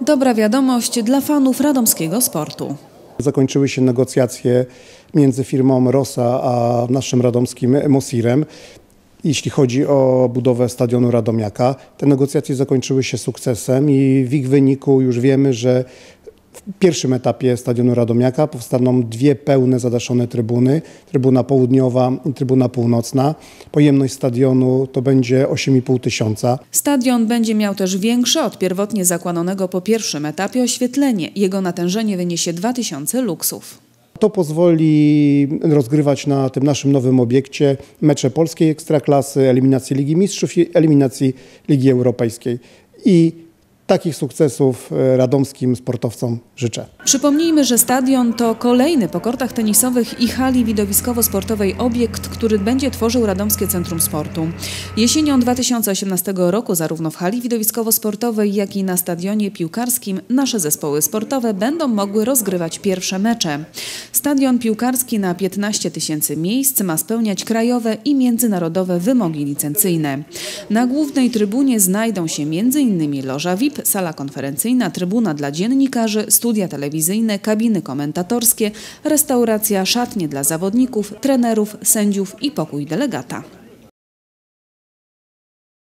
Dobra wiadomość dla fanów radomskiego sportu. Zakończyły się negocjacje między firmą Rosa a naszym radomskim Mosirem. Jeśli chodzi o budowę stadionu Radomiaka, te negocjacje zakończyły się sukcesem i w ich wyniku już wiemy, że w pierwszym etapie stadionu Radomiaka powstaną dwie pełne zadaszone trybuny, trybuna południowa i trybuna północna. Pojemność stadionu to będzie 8,5 tysiąca. Stadion będzie miał też większe od pierwotnie zakładanego po pierwszym etapie oświetlenie. Jego natężenie wyniesie 2000 luksów. To pozwoli rozgrywać na tym naszym nowym obiekcie mecze polskiej ekstraklasy, eliminacji Ligi Mistrzów i eliminacji Ligi Europejskiej. I takich sukcesów e, radomskim sportowcom życzę. Przypomnijmy, że stadion to kolejny po kortach tenisowych i hali widowiskowo-sportowej obiekt, który będzie tworzył Radomskie Centrum Sportu. Jesienią 2018 roku zarówno w hali widowiskowo-sportowej, jak i na stadionie piłkarskim nasze zespoły sportowe będą mogły rozgrywać pierwsze mecze. Stadion piłkarski na 15 tysięcy miejsc ma spełniać krajowe i międzynarodowe wymogi licencyjne. Na głównej trybunie znajdą się m.in. loża VIP, sala konferencyjna, trybuna dla dziennikarzy, studia telewizyjne, kabiny komentatorskie, restauracja, szatnie dla zawodników, trenerów, sędziów i pokój delegata.